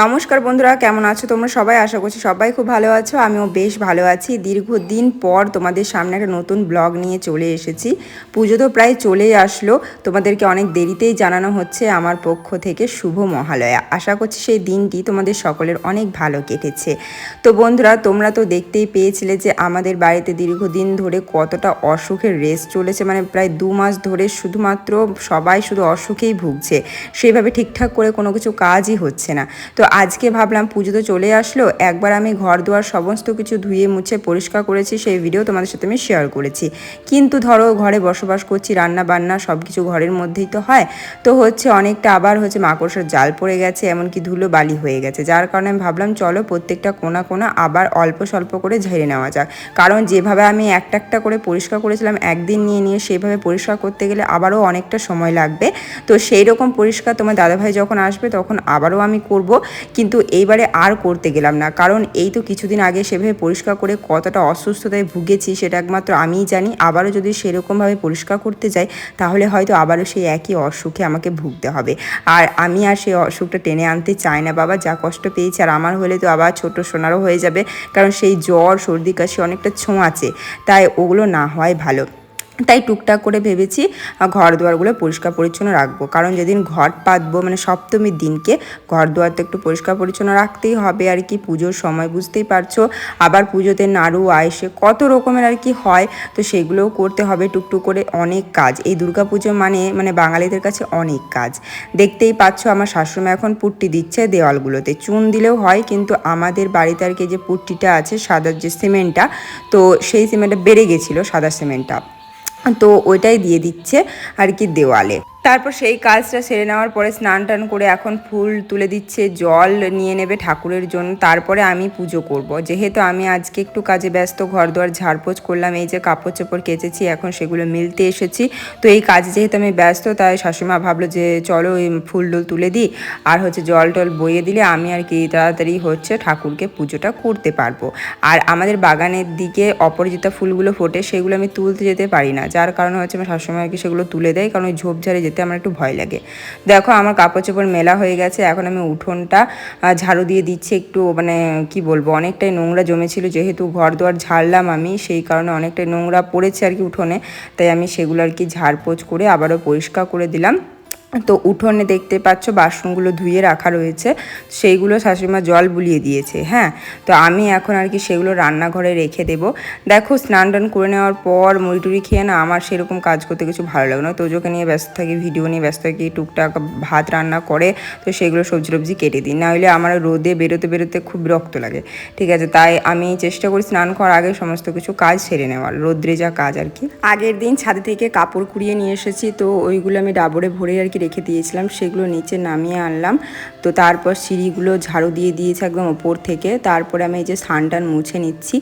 নমস্কার বন্ধুরা, কেমন আছো তোমরা? সবাই আশা করছি সবাই খুব ভালো আছো। আমিও বেশ ভালো আছি। দীর্ঘদিন পর তোমাদের সামনে একটা নতুন ব্লগ নিয়ে চলে এসেছি। পুজো তো প্রায় চলেই আসলো। তোমাদেরকে অনেক দেরিতেই জানানো হচ্ছে আমার পক্ষ থেকে শুভ মহালয়া। আশা করছি সেই দিনটি তোমাদের সকলের অনেক ভালো কেটেছে। তো বন্ধুরা, তোমরা তো দেখতেই পেয়েছিলে যে আমাদের বাড়িতে দীর্ঘদিন ধরে কতটা অসুখের রেস চলেছে। মানে প্রায় দু মাস ধরে শুধুমাত্র সবাই শুধু অসুখেই ভুগছে। সেইভাবে ঠিকঠাক করে কোনো কিছু কাজই হচ্ছে না। তো আজকে ভাবলাম পুজো তো চলে আসলো, একবার আমি ঘর দুয়ার সমস্ত কিছু ধুয়ে মুছে পরিষ্কার করেছি, সেই ভিডিও তোমাদের সাথে আমি শেয়ার করেছি। কিন্তু ধরো ঘরে বসবাস করছি রান্না বান্না সব কিছু ঘরের মধ্যেই তো হয়, তো হচ্ছে অনেকটা আবার হচ্ছে মাকড়সার জাল পড়ে গেছে, এমনকি ধুলো বালি হয়ে গেছে। যার কারণে আমি ভাবলাম চলো প্রত্যেকটা কোনা কোনা আবার অল্প স্বল্প করে ঝেড়ে নেওয়া যাক। কারণ যেভাবে আমি একটা একটা করে পরিষ্কার করেছিলাম, একদিন নিয়ে নিয়ে সেইভাবে পরিষ্কার করতে গেলে আবারও অনেকটা সময় লাগবে। তো সেই রকম পরিষ্কার তোমার দাদাভাই যখন আসবে, তখন আবারও আমি করব। কিন্তু এইবারে আর করতে গেলাম না। কারণ এই তো কিছুদিন আগে সেভাবে পরিষ্কার করে কতটা অসুস্থতায় ভুগেছি সেটা একমাত্র আমিই জানি। আবারও যদি সেরকমভাবে পরিষ্কার করতে যাই, তাহলে হয়তো আবারও সেই একই অসুখে আমাকে ভুগতে হবে। আর আমি আর সেই অসুখটা টেনে আনতে চাই না বাবা, যা কষ্ট পেয়েছি আর আমার হলে তো আবার ছোট সোনারও হয়ে যাবে। কারণ সেই জ্বর, সর্দি, কাশি অনেকটা ছোঁয়াচে, তাই ওগুলো না হয় ভালো। তাই টুকটাক করে ভেবেছি ঘর দুয়ারগুলো পরিষ্কার পরিচ্ছন্ন রাখব। কারণ যেদিন ঘর পাতবো মানে সপ্তমীর দিনকে ঘর দুয়ার তো একটু পরিষ্কার পরিচ্ছন্ন রাখতেই হবে। আর কি পুজোর সময় বুঝতেই পারছ, আবার পুজোতে নাড়ু আয়েসে কত রকমের আর কি হয়, তো সেগুলোও করতে হবে টুকটুক করে অনেক কাজ। এই পুজো মানে মানে বাঙালিদের কাছে অনেক কাজ। দেখতেই পাচ্ছ আমার শাশুড়ি এখন পুট্টি দিচ্ছে দেওয়ালগুলোতে। চুন দিলেও হয়, কিন্তু আমাদের বাড়িতে আর কি যে পুট্টিটা আছে, সাদার যে সিমেন্টটা, তো সেই সিমেন্টটা বেড়ে গেছিল সাদা সিমেন্টটা। তো ওইটাই দিয়ে দিচ্ছে আর কি দেওয়ালে। তারপর সেই কাজটা সেরে নেওয়ার পরে স্নান টান করে এখন ফুল তুলে দিচ্ছে, জল নিয়ে নেবে ঠাকুরের জন্য। তারপরে আমি পুজো করব। যেহেতু আমি আজকে একটু কাজে ব্যস্ত ঘর দুয়ার ঝাড়পোছ করলাম, এই যে কাপড় চোপড় কেচেছি, এখন সেগুলো মিলতে এসেছি। তো এই কাজে যেহেতু আমি ব্যস্ত, তাই শাশুমা ভাবলো যে চলো এই ফুল টুল তুলে দিই। আর হচ্ছে জল টল বইয়ে দিলে আমি আর কি তাড়াতাড়ি হচ্ছে ঠাকুরকে পুজোটা করতে পারব। আর আমাদের বাগানের দিকে অপরাজিতা ফুলগুলো ফোটে, সেগুলো আমি তুলতে যেতে পারি না। যার কারণে হচ্ছে আমার শাশুড়ি আর কি সেগুলো তুলে দেয়, কারণ ওই ঝোপঝাড়ে যেতে আমার একটু ভয় লাগে। দেখো, আমার কাপড় চোপড় মেলা হয়ে গেছে, এখন আমি উঠোনটা ঝাড়ু দিয়ে দিচ্ছি একটু মানে কি বলব, অনেকটাই নোংরা জমেছিল, যেহেতু ঘর দুয়ার ঝাড়লাম আমি, সেই কারণে অনেকটাই নোংরা পড়েছে আর কি উঠোনে, তাই আমি সেগুলো আর কি ঝাড়পোছ করে আবারও পরিষ্কার করে দিলাম। তো উঠোনে দেখতে পাচ্ছ বাসনগুলো ধুয়ে রাখা রয়েছে, সেইগুলো শাশুড়িমা জল বুলিয়ে দিয়েছে হ্যাঁ? তো আমি এখন আর কি সেগুলো রান্নাঘরে রেখে দেবো। দেখো স্নান টান করে নেওয়ার পর মুড়ি টুড়ি খেয়ে না আমার সেরকম কাজ করতে কিছু ভালো লাগে না। তোজোকে নিয়ে ব্যস্ত থাকি, ভিডিও নিয়ে ব্যস্ত থাকি, টুকটাক ভাত রান্না করে, তো সেগুলো সবজি টবজি কেটে দিই। নাহলে আমার রোদে বেরোতে বেরোতে খুব বিরক্ত লাগে। ঠিক আছে, তাই আমি চেষ্টা করি স্নান করার আগে সমস্ত কিছু কাজ সেরে নেওয়ার, রোদ্রে যা কাজ আর কি। আগের দিন ছাদে থেকে কাপড় কুড়িয়ে নিয়ে এসেছি, তো ওইগুলো আমি ডাবরে ভরে আর কি রেখে দিয়েছিলাম, সেগুলো নিচে নামিয়ে আনলাম। তো তারপর সিঁড়িগুলো ঝাড়ু দিয়ে দিয়েছে একদম ওপর থেকে। তারপরে আমি এই যে স্নান টান মুছে নিচ্ছি।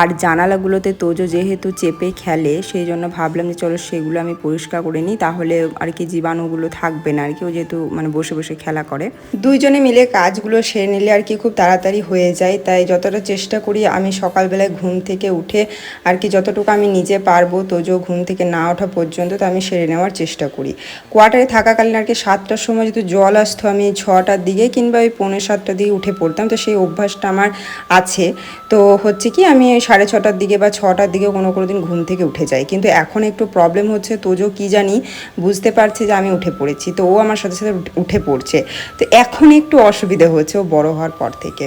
আর জানালাগুলোতে তোজো যেহেতু চেপে খেলে, সেই জন্য ভাবলাম যে চলো সেগুলো আমি পরিষ্কার করে নিই, তাহলে আর কি জীবাণুগুলো থাকবে না। আর কি ও যেহেতু মানে বসে বসে খেলা করে। দুইজনে মিলে কাজগুলো সেরে নিলে আর কি খুব তাড়াতাড়ি হয়ে যায়। তাই যতটা চেষ্টা করি আমি সকালবেলায় ঘুম থেকে উঠে আর কি যতটুকু আমি নিজে পারব তোজো ঘুম থেকে না ওঠা পর্যন্ত, তো আমি সেরে নেওয়ার চেষ্টা করি। কোয়ার্টারে থাকাকালীন আর কি সাতটার সময় যদি জল আসতো আমি ছটার দিকে কিংবা ওই পৌনে সাতটার দিকে উঠে পড়তাম। তো সেই অভ্যাসটা আমার আছে। তো হচ্ছে কি আমি সাড়ে ছটার দিকে বা ছটার দিকে কোনো কোনো দিন ঘুম থেকে উঠে যাই। কিন্তু এখন একটু প্রবলেম হচ্ছে তোজো কি জানি বুঝতে পারছে যে আমি উঠে পড়েছি। তো ও আমার সাথে সাথে উঠে- পড়ছে। তো এখন একটু অসুবিধা হচ্ছে ও বড় হওয়ার পর থেকে।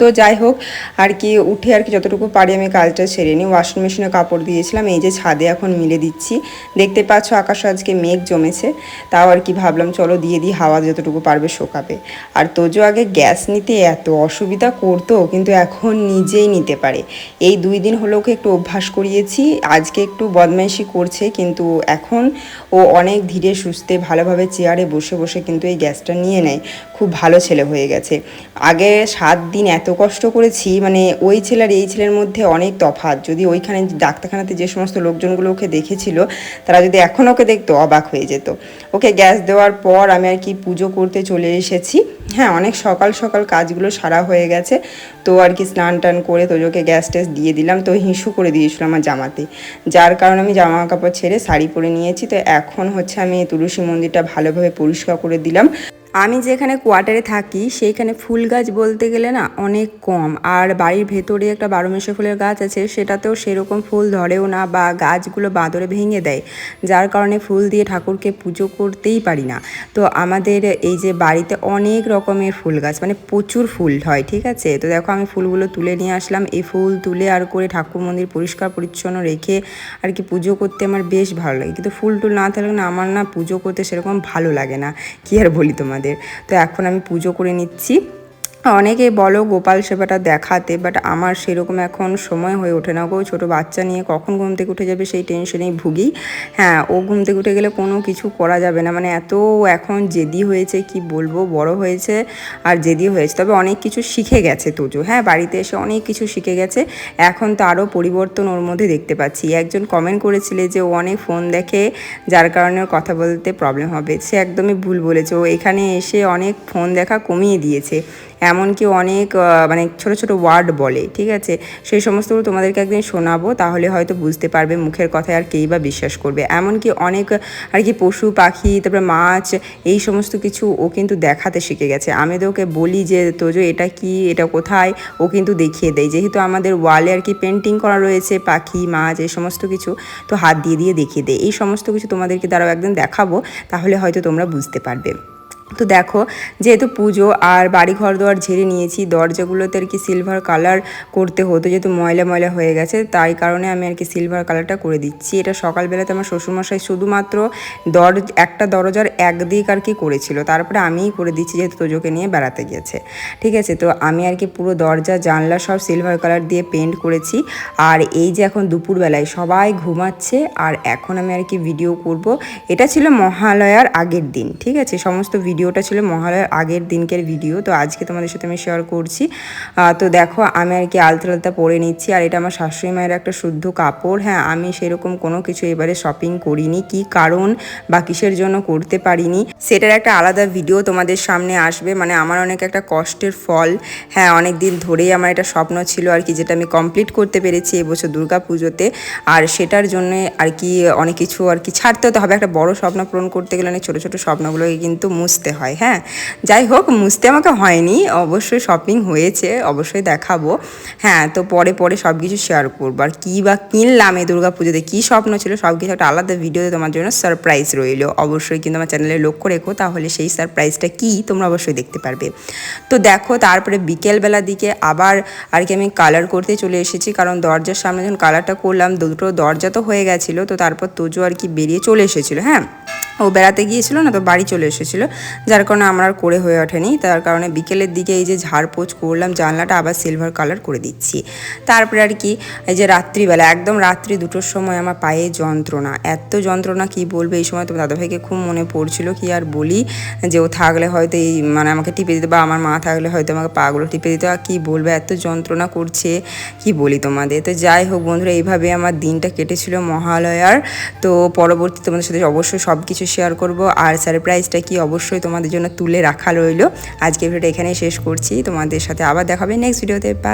তো যাই হোক, আর কি উঠে আর কি যতটুকু পারি আমি কাজটা সেরে নিই। ওয়াশিং মেশিনে কাপড় দিয়েছিলাম, এই যে ছাদে এখন মিলে দিচ্ছি। দেখতে পাচ্ছ আকাশ আজকে মেঘ জমেছে, তাও আর কি ভাবলাম চলো দিয়ে দিই, হাওয়া যতটুকু পারবে শোকাবে। আর তোজো আগে গ্যাস নিতে এত অসুবিধা করতো, কিন্তু এখন নিজেই নিতে পারে। এই দুই দিন হলো ওকে একটু অভ্যাস করিয়েছি, আজকে একটু বদমাইশি করছে, কিন্তু এখন ও অনেক ধীরে সুস্থে ভালোভাবে চেয়ারে বসে বসে কিন্তু এই গ্যাসটা নিয়ে নেয়। খুব ভালো ছেলে হয়ে গেছে। আগে সাত দিন এত কষ্ট করেছি মানে ওই ছেলে আর এই ছেলের মধ্যে অনেক তফাৎ। যদি ওইখানে ডাক্তারখানাতে যে সমস্ত লোকজনগুলো ওকে দেখেছিল, তারা যদি এখন ওকে দেখতো, অবাক হয়ে যেত। ওকে গ্যাস দেওয়ার পর আমি আর কি পুজো করতে চলে এসেছি। হ্যাঁ অনেক সকাল সকাল কাজগুলো সারা হয়ে গেছে। তো আর কি স্নান টান করে তোজোকে গ্যাস ট্যাস দিয়ে দিলাম। তো হিসু করে দিয়েছিল আমার জামাতে। যার কারণে আমি জামা কাপড় ছেড়ে শাড়ি পরে নিয়েছি। তো এখন হচ্ছে আমি তুলসী মন্দিরটা ভালোভাবে পরিষ্কার করে দিলাম। আমি যেখানে কোয়ার্টারে থাকি, সেইখানে ফুল গাছ বলতে গেলে না অনেক কম। আর বাড়ির ভেতরে একটা বারো মেশে ফুলের গাছ আছে, সেটাতেও সেরকম ফুল ধরেও না বা গাছগুলো বাঁদরে ভেঙে দেয়। যার কারণে ফুল দিয়ে ঠাকুরকে পুজো করতেই পারি না। তো আমাদের এই যে বাড়িতে অনেক রকমের ফুল গাছ মানে প্রচুর ফুল হয়, ঠিক আছে? তো দেখো আমি ফুলগুলো তুলে নিয়ে আসলাম। এই ফুল তুলে আর করে ঠাকুর মন্দির পরিষ্কার পরিচ্ছন্ন রেখে আর কি পুজো করতে আমার বেশ ভালো লাগে। কিন্তু ফুল টুল না থাকলে না আমার না পুজো করতে সেরকম ভালো লাগে না। কি আর বলি তোমাদের তো এখন আমি পুজো করে নিচ্ছি। অনেকেই বলো গোপাল সেবাটা দেখাতে বাট আমার সেরকম এখন সময় হয়ে ওঠে না গো। ছোটো বাচ্চা নিয়ে কখন ঘুম থেকে উঠে যাবে সেই টেনশনেই ভুগি। হ্যাঁ ও ঘুম থেকে উঠে গেলে কোনো কিছু করা যাবে না। মানে এত এখন জেদি হয়েছে, কি বলব, বড় হয়েছে আর জেদি হয়েছে। তবে অনেক কিছু শিখে গেছে তোজো। হ্যাঁ বাড়িতে এসে অনেক কিছু শিখে গেছে। এখন তো আরও পরিবর্তন ওর মধ্যে দেখতে পাচ্ছি। একজন কমেন্ট করেছিলে যে ও অনেক ফোন দেখে, যার কারণে কথা বলতে প্রবলেম হবে। সে একদমই ভুল বলেছে। ও এখানে এসে অনেক ফোন দেখা কমিয়ে দিয়েছে। এমনকি অনেক মানে ছোট ছোট ওয়ার্ড বলে, ঠিক আছে? সেই সমস্তগুলো তোমাদেরকে একদিন শোনাবো, তাহলে হয়তো বুঝতে পারবে মুখের কথায় আর কেই বা বিশ্বাস করবে। এমনকি অনেক, আর কি পশু, পাখি, তারপরে মাছ, এই সমস্ত কিছু ও কিন্তু দেখাতে শিখে গেছে। আমি তো ওকে বলি যে, তোজো, এটা কি? এটা কোথায়? ও কিন্তু দেখিয়ে দেয়। যেহেতু আমাদের ওয়ালে আর কি পেন্টিং করা রয়েছে, পাখি, মাছ, এই সমস্ত কিছু, তো হাত দিয়ে দিয়ে দেখিয়ে দেয়। এই সমস্ত কিছু তোমাদেরকে দ্বারাও একদিন দেখাবো, তাহলে হয়তো তোমরা বুঝতে পারবে। তো দেখো, যেহেতু পুজো আর বাড়ি ঘর দোয়ার ঝেড়ে নিয়েছি, দরজাগুলোতে আর কি সিলভার কালার করতে হতো, যেহেতু ময়লা ময়লা হয়ে গেছে, তাই কারণে আমি আর কি সিলভার কালারটা করে দিচ্ছি। এটা সকালবেলাতে আমার শ্বশুরমশাই শুধুমাত্র দর একটা দরজার একদিক আর কি করেছিল, তারপরে আমিই করে দিচ্ছি, যেহেতু তোজোকে নিয়ে বেড়াতে গেছে ঠিক আছে, তো আমি আর কি পুরো দরজা, জানলা সব সিলভার কালার দিয়ে পেন্ট করেছি, আর এই যে এখন দুপুরবেলায় সবাই ঘুমাচ্ছে, আর এখন আমি আর কি ভিডিও করব। এটা ছিল মহালয়ার আগের দিন, ঠিক আছে? সমস্ত ভিডিওটা ছিল মহালয়ার আগের দিনকের ভিডিও, তো আজকে তোমাদের সাথে আমি শেয়ার করছি। তো দেখো, আমি আর কি আলতা আলতা পরে নিচ্ছি, আর এটা আমার শাশুড়ি মায়ের একটা শুদ্ধ কাপড়। হ্যাঁ আমি সেরকম কোনো কিছু এবারে শপিং করিনি, কি কারণ বা কিসের জন্য করতে পারিনি, সেটার একটা আলাদা ভিডিও তোমাদের সামনে আসবে। মানে আমার অনেক একটা কষ্টের ফল। হ্যাঁ অনেক দিন ধরেই আমার এটা স্বপ্ন ছিল আর কি, যেটা আমি কমপ্লিট করতে পেরেছি এবছর দুর্গা পুজোতে। আর সেটার জন্য আর কি অনেক কিছু আর কি ছাড়তে হতে হবে। একটা বড় স্বপ্ন পূরণ করতে গেলে অনেক ছোটো ছোটো স্বপ্নগুলোকে কিন্তু মুছতে হয় হ্যাঁ? যাই হোক, মুছতে আমাকে হয়নি, অবশ্যই শপিং হয়েছে, অবশ্যই দেখাবো। হ্যাঁ তো পরে পরে সব কিছু শেয়ার করব। আর কী বা কিনলাম এই দুর্গা পুজোতে, কী স্বপ্ন ছিল সব কিছু একটা আলাদা ভিডিওতে তোমার জন্য সারপ্রাইজ রইল। অবশ্যই কিন্তু আমার চ্যানেলে লক্ষ্য রেখো, তাহলে সেই সারপ্রাইজটা কী তোমরা অবশ্যই দেখতে পারবে। তো দেখো, তারপরে বিকেলবেলার দিকে আবার আর কি আমি কালার করতে চলে এসেছি, কারণ দরজার সামনে যখন কালারটা করলাম দুটো দরজা তো হয়ে গেছিল, তো তারপর তোজো আর কি বেরিয়ে চলে এসেছিল হ্যাঁ? ও বেড়াতে গিয়েছিল না, তো বাড়ি চলে এসেছিল। যার কারণে আমার আর করে হয়ে ওঠেনি। তার কারণে বিকেলের দিকে এই যে ঝাড়পোছ করলাম, জানলাটা আবার সিলভার কালার করে দিচ্ছি। তারপরে আর কি, এই যে রাত্রিবেলা, একদম রাত্রি দুটোর সময় আমার পায়ে যন্ত্রণা। এত যন্ত্রণা, কি বলবে? এই সময় তো দাদাভাইকে খুব মনে পড়ছিল, কি আর বলি? যে ও থাকলে হয়তো এই মানে আমাকে টিপে দিতে বা আমার মা থাকলে হয়তো আমাকে পাগুলো টিপে দিতে। আর কী বলবে? এত যন্ত্রণা করছে, কি বলি তোমাদের? তো যাই হোক বন্ধুরা, এইভাবে আমার দিনটা কেটেছিল মহালয়ার। তো পরবর্তী তোমাদের সাথে অবশ্যই সব কিছু শেয়ার করব। আর সারপ্রাইজটা কি অবশ্যই তোমাদের জন্য তুলে রাখা রইল। আজকে ভিডিওটা এখানেই শেষ করছি। তোমাদের সাথে আবার দেখাবে নেক্সট ভিডিওতে বাই